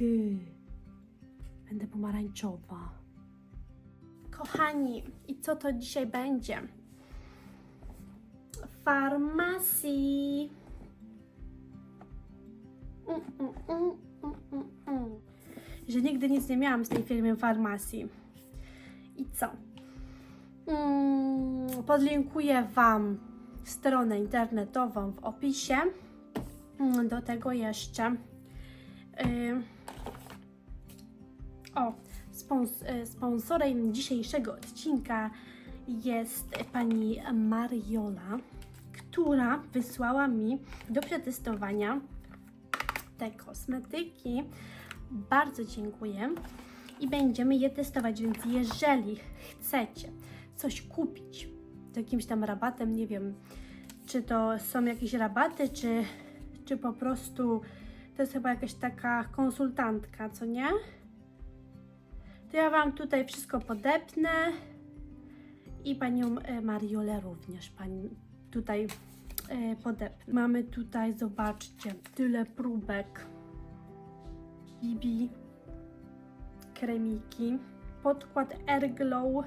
my Będę pomarańczowa. Kochani, i co to dzisiaj będzie? Farmacji. Mm, mm, mm, mm, mm, mm. Że nigdy nic nie miałam z tej firmy farmacji. I co? Mm, podlinkuję Wam stronę internetową w opisie. Mm, Do tego jeszcze. y, o, spons y, sponsorem dzisiejszego odcinka jest pani Mariola, która wysłała mi do przetestowania te kosmetyki. Bardzo dziękuję i będziemy je testować, więc jeżeli chcecie coś kupić z jakimś tam rabatem, nie wiem, czy to są jakieś rabaty, czy, czy po prostu to jest chyba jakaś taka konsultantka, co nie? Ja Wam tutaj wszystko podepnę i Panią e, Mariolę również Pani tutaj e, podepnę. Mamy tutaj, zobaczcie, tyle próbek. Bibi, kremiki, podkład Airglow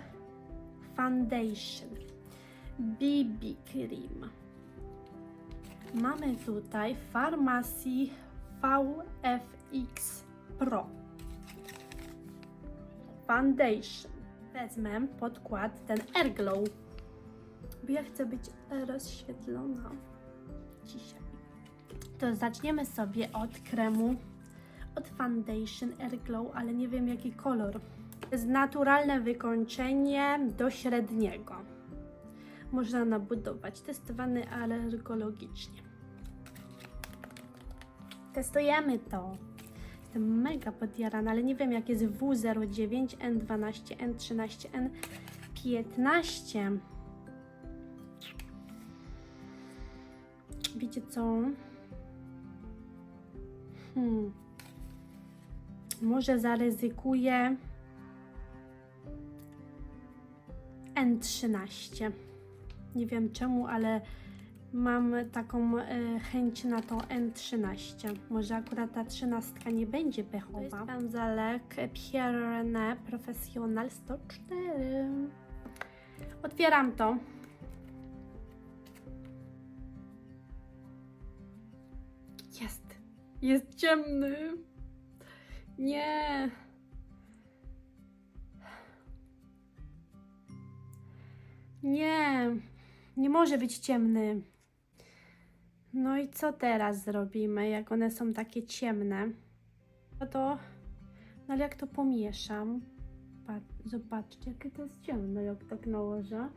Foundation, BB Cream. Mamy tutaj farmacji VFX Pro Foundation. Wezmę podkład ten Airglow, bo ja chcę być rozświetlona dzisiaj. To zaczniemy sobie od kremu, od Foundation Airglow, ale nie wiem jaki kolor. Jest naturalne wykończenie do średniego. Można nabudować, testowany alergologicznie. Testujemy to. Jestem mega podjarana, ale nie wiem jak jest W09, N12, N13, N15. Wiecie co? Hmm. Może zaryzykuję N13. Nie wiem czemu, ale mam taką e, chęć na tą N13. Może akurat ta trzynastka nie będzie pechowa. To jest pędzelek Pierre René Professional 104. Otwieram to. Jest. Jest ciemny. Nie. Nie. Nie może być ciemny. No i co teraz zrobimy, jak one są takie ciemne? No to, no ale jak to pomieszam? Zobaczcie, jakie to jest ciemne, jak tak nałożę.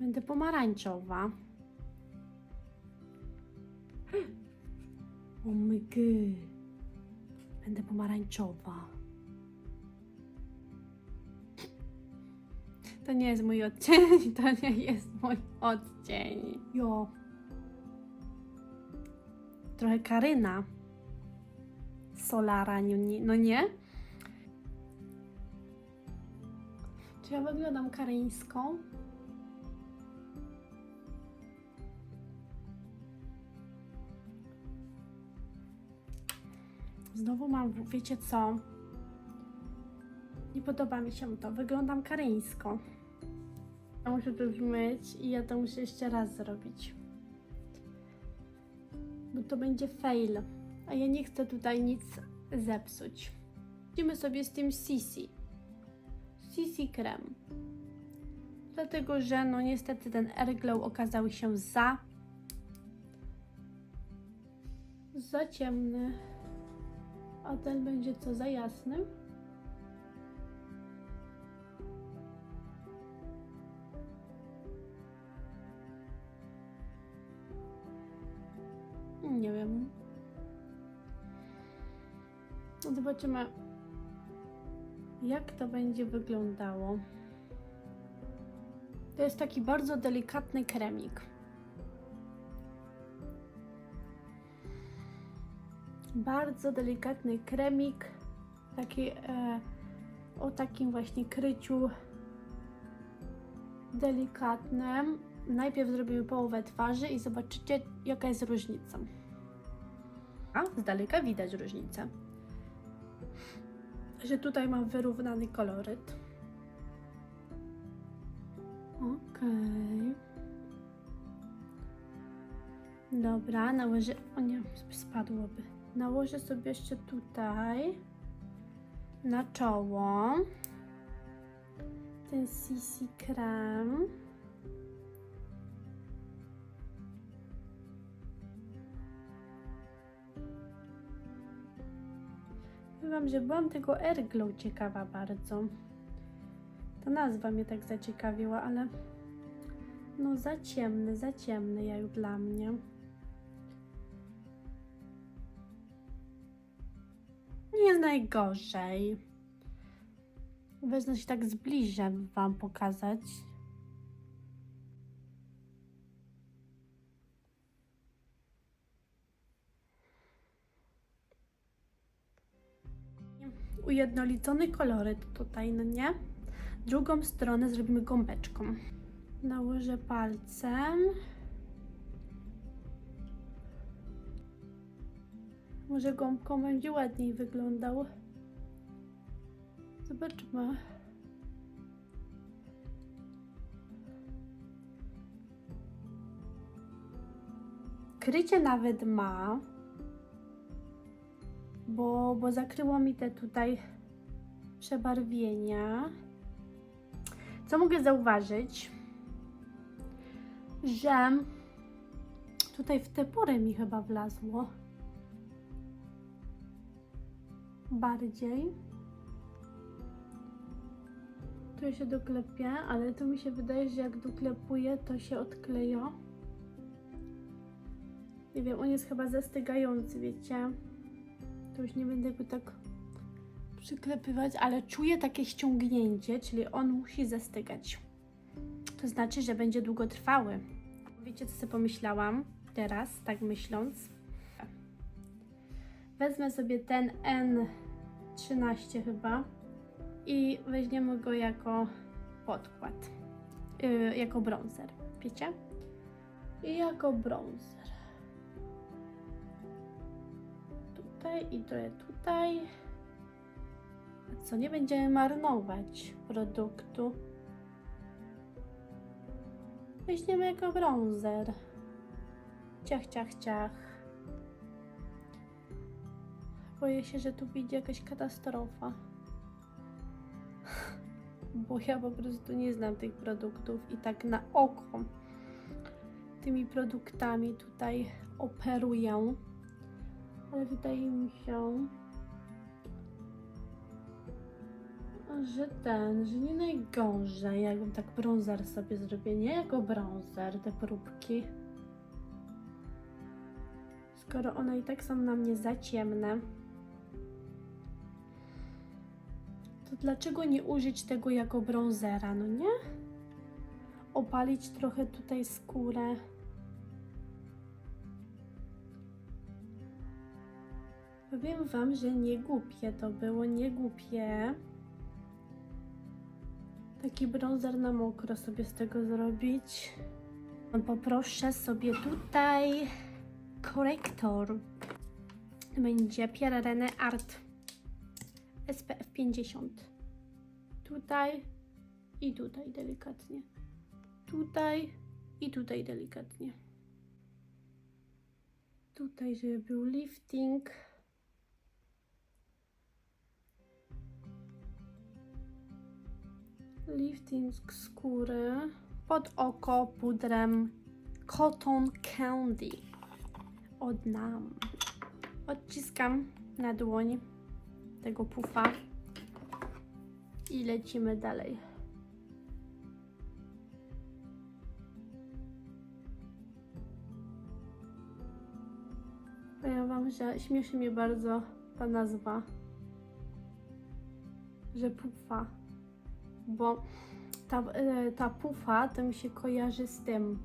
Będę pomarańczowa. O my. Będę pomarańczowa. To nie jest mój odcień, to nie jest mój odcień. Jo. Trochę Karyna. Solara, nie- no nie? Czy ja wyglądam karyńską? Znowu mam, wiecie co? Nie podoba mi się to. Wyglądam karyńsko. Ja muszę to zmyć i ja to muszę jeszcze raz zrobić. Bo to będzie fail. A ja nie chcę tutaj nic zepsuć. Idziemy sobie z tym Sisi. Sisi krem. Dlatego, że no niestety ten Airglow okazał się za za ciemny. A ten będzie co za jasny? Zobaczymy, jak to będzie wyglądało. To jest taki bardzo delikatny kremik. Bardzo delikatny kremik. Taki e, o takim właśnie kryciu delikatnym. Najpierw zrobimy połowę twarzy i zobaczycie, jaka jest różnica. A z daleka widać różnicę. Że tutaj mam wyrównany koloryt. Okej. Dobra, nałożę. O nie, spadłoby. Nałożę sobie jeszcze tutaj na czoło ten CC krem. Powiem Wam, że byłam tego Airglow ciekawa bardzo. Ta nazwa mnie tak zaciekawiła, ale no za ciemny, za ciemny jak dla mnie. Nie jest najgorzej. Wezmę się tak zbliżę Wam pokazać. Ujednolicony koloryt tutaj, no nie? Drugą stronę zrobimy gąbeczką. Nałożę palcem. Może gąbką będzie ładniej wyglądał. Zobaczmy. Krycie nawet ma, bo, bo zakryło mi te tutaj przebarwienia. Co mogę zauważyć? Że tutaj w te pory mi chyba wlazło bardziej. Tu się doklepie, ale tu mi się wydaje, że jak doklepuję, to się odkleja. Nie wiem, on jest chyba zastygający, wiecie. To już nie będę go tak przyklepywać, ale czuję takie ściągnięcie, czyli on musi zastygać. To znaczy, że będzie długotrwały. Wiecie, co sobie pomyślałam teraz, tak myśląc? Wezmę sobie ten N13 chyba i weźmiemy go jako podkład, yy, jako bronzer, wiecie? I jako bronzer. Tutaj i trochę tutaj. Co, nie będziemy marnować produktu. Weźmiemy jako bronzer. Ciach, ciach, ciach. Boję się, że tu wyjdzie jakaś katastrofa. Bo ja po prostu nie znam tych produktów i tak na oko tymi produktami tutaj operuję. Ale wydaje mi się, że ten, że nie najgorzej, jakbym tak bronzer sobie zrobię, nie jako bronzer, te próbki. Skoro one i tak są na mnie za ciemne, to dlaczego nie użyć tego jako bronzera, no nie? Opalić trochę tutaj skórę. Powiem Wam, że nie głupie to było, nie głupie. Taki bronzer na mokro sobie z tego zrobić. Poproszę sobie tutaj korektor. Będzie Pierre René Art SPF 50. Tutaj i tutaj delikatnie. Tutaj i tutaj delikatnie. Tutaj, żeby był lifting. Lifting skóry. Pod oko pudrem Cotton Candy od nam. Odciskam na dłoń tego pufa i lecimy dalej. Powiem Wam, że śmieszy mnie bardzo ta nazwa, że pufa, bo ta, e, ta pufa to mi się kojarzy z tym,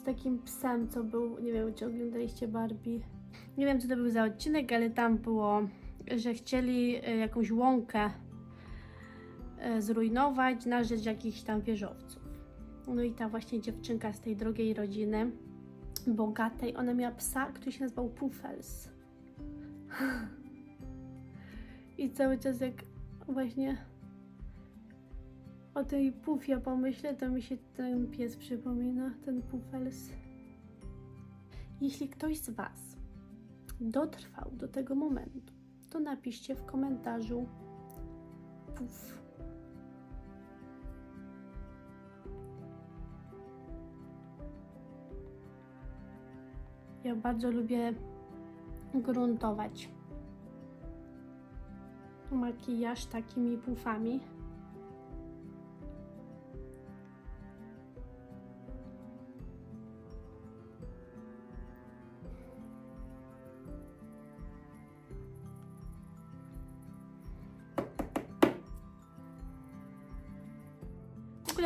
z takim psem, co był, nie wiem, czy oglądaliście Barbie. Nie wiem, co to był za odcinek, ale tam było, że chcieli e, jakąś łąkę e, zrujnować na rzecz jakichś tam wieżowców. No i ta właśnie dziewczynka z tej drogiej rodziny bogatej. Ona miała psa, który się nazywał Puffels. I cały czas jak właśnie o tej pufie pomyślę, to mi się ten pies przypomina, ten Puffels. Jeśli ktoś z Was dotrwał do tego momentu, to napiszcie w komentarzu puf. Ja bardzo lubię gruntować makijaż takimi pufami.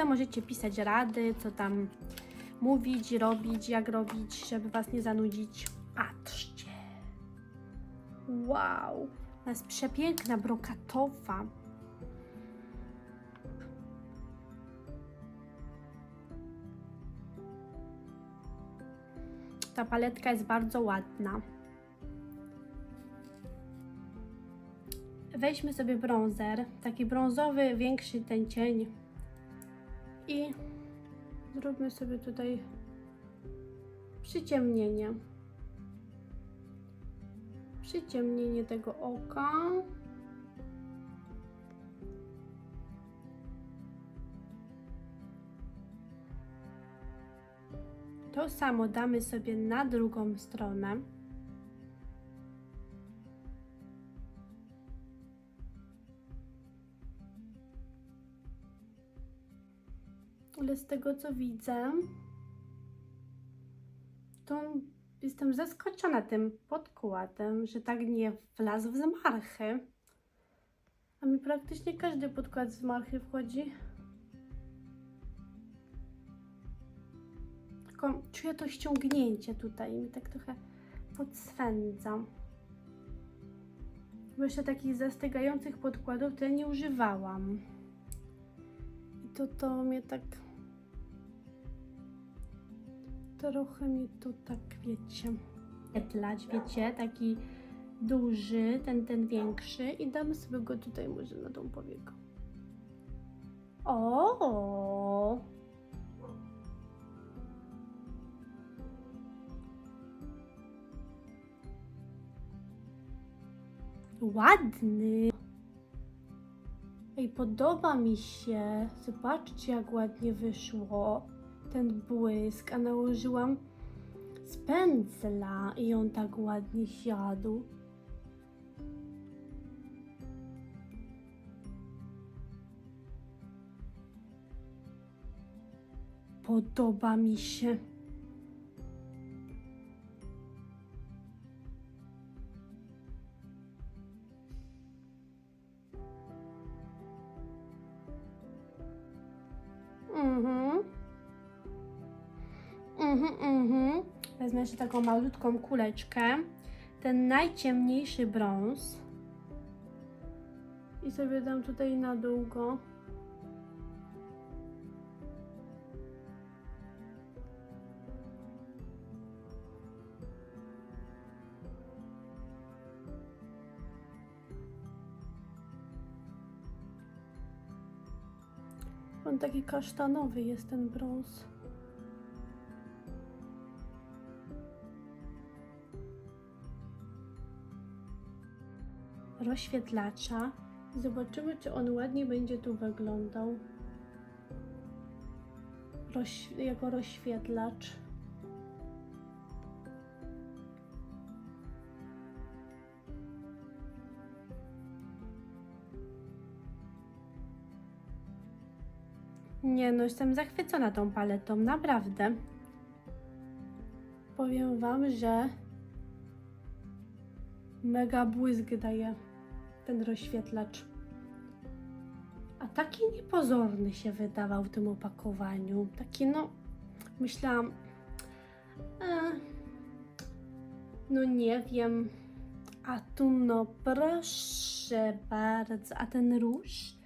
Możecie pisać rady, co tam mówić, robić, jak robić, żeby Was nie zanudzić. Patrzcie. Wow. Ona jest przepiękna, brokatowa. Ta paletka jest bardzo ładna. Weźmy sobie bronzer, taki brązowy, większy ten cień i zróbmy sobie tutaj przyciemnienie. Przyciemnienie tego oka. To samo damy sobie na drugą stronę. Ale z tego co widzę, to jestem zaskoczona tym podkładem, że tak nie wlazł w zmarchy. A mi praktycznie każdy podkład z zmarchy wchodzi. Tylko czuję to ściągnięcie tutaj i mi tak trochę podswędza. Bo jeszcze takich zastygających podkładów to ja nie używałam. I to to mnie tak trochę mi tu tak, wiecie, świetlać, wiecie, taki duży, ten, ten większy i damy sobie go tutaj może na tą powiekę. O! Ładny. Ej, podoba mi się. Zobaczcie, jak ładnie wyszło ten błysk, a nałożyłam z pędzla i on tak ładnie siadł. Podoba mi się. Jeszcze taką malutką kuleczkę. Ten najciemniejszy brąz. I sobie dam tutaj na dół go. On taki kasztanowy jest ten brąz. Rozświetlacza. Zobaczymy, czy on ładnie będzie tu wyglądał. Roz, jako rozświetlacz. Nie no, jestem zachwycona tą paletą, naprawdę. Powiem Wam, że mega błysk daje ten rozświetlacz. A taki niepozorny się wydawał w tym opakowaniu. Taki no, myślałam, e, no nie wiem, a tu no proszę bardzo, a ten róż,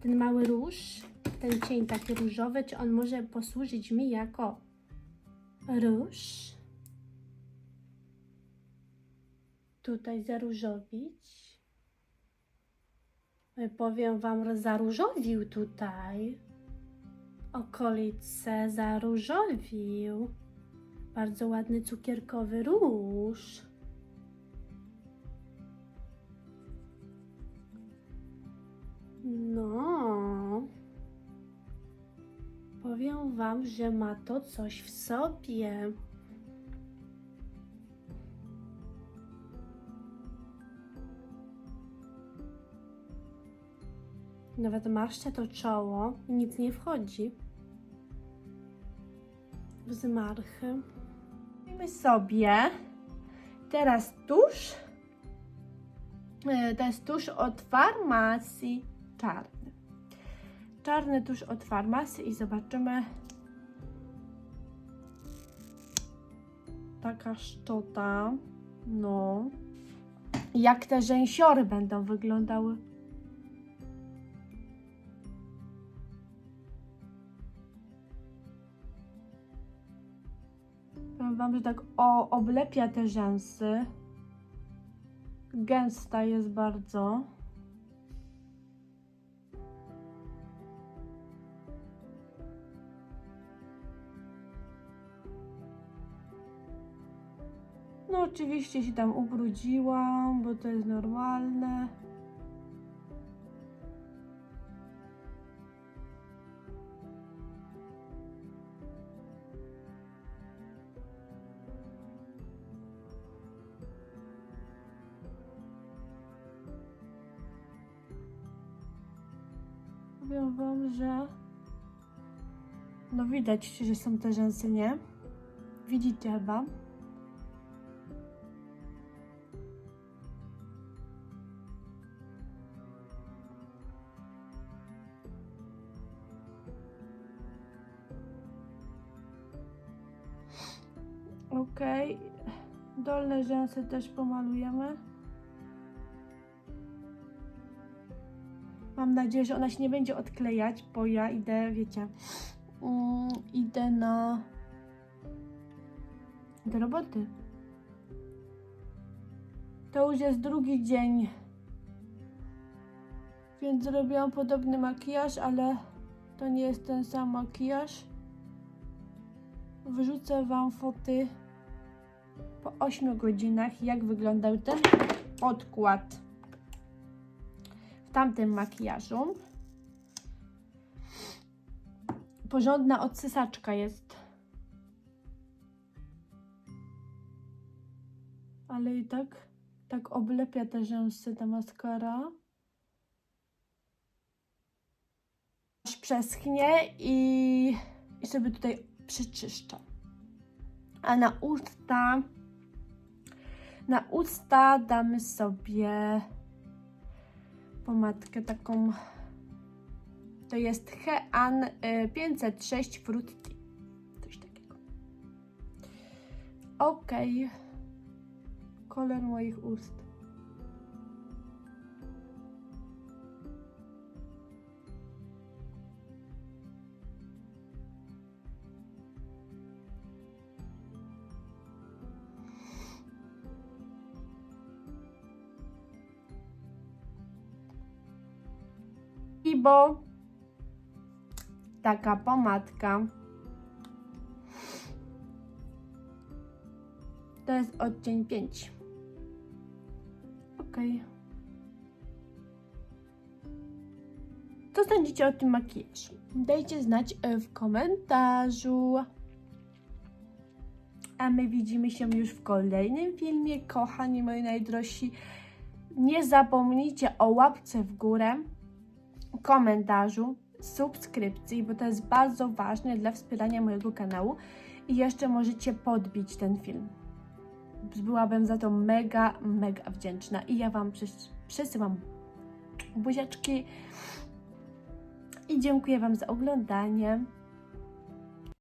ten mały róż, ten cień taki różowy, czy on może posłużyć mi jako róż? Tutaj zaróżowić. Powiem Wam, zaróżowił tutaj. Okolice zaróżowił. Bardzo ładny cukierkowy róż. No. Powiem Wam, że ma to coś w sobie. Nawet marszczę to czoło i nic nie wchodzi. W zmarchy. Sobie teraz tusz. E, To jest tusz od farmacji czarny. Czarny tusz od farmacji i zobaczymy. Taka szczota. No. Jak te rzęsiory będą wyglądały. Że tak o, oblepia te rzęsy. Gęsta jest bardzo. No oczywiście się tam ubrudziłam, bo to jest normalne. Powiem wam, że no widać, że są te rzęsy, nie? Widzicie chyba? Okej. Dolne rzęsy też pomalujemy. Mam nadzieję, że ona się nie będzie odklejać, bo ja idę, wiecie, mm, idę na do roboty. To już jest drugi dzień, więc zrobiłam podobny makijaż, ale to nie jest ten sam makijaż. Wrzucę Wam foty po 8 godzinach, jak wyglądał ten odkład w tamtym makijażu. Porządna odsysaczka jest. Ale i tak, tak oblepia te rzęsy ta maskara. Aż przeschnie i, i sobie tutaj przyczyszczę. A na usta, na usta damy sobie pomadkę taką. To jest Hean y, 506 Frutti. Coś takiego. Ok. Kolor moich ust. Taka pomadka. To jest odcień 5. Ok. Co sądzicie o tym makijażu? Dajcie znać e, w komentarzu. A my widzimy się już w kolejnym filmie, kochani moi najdrożsi. Nie zapomnijcie o łapce w górę komentarzu, subskrypcji, bo to jest bardzo ważne dla wspierania mojego kanału i jeszcze możecie podbić ten film. Byłabym za to mega, mega wdzięczna i ja Wam przesyłam buziaczki i dziękuję Wam za oglądanie.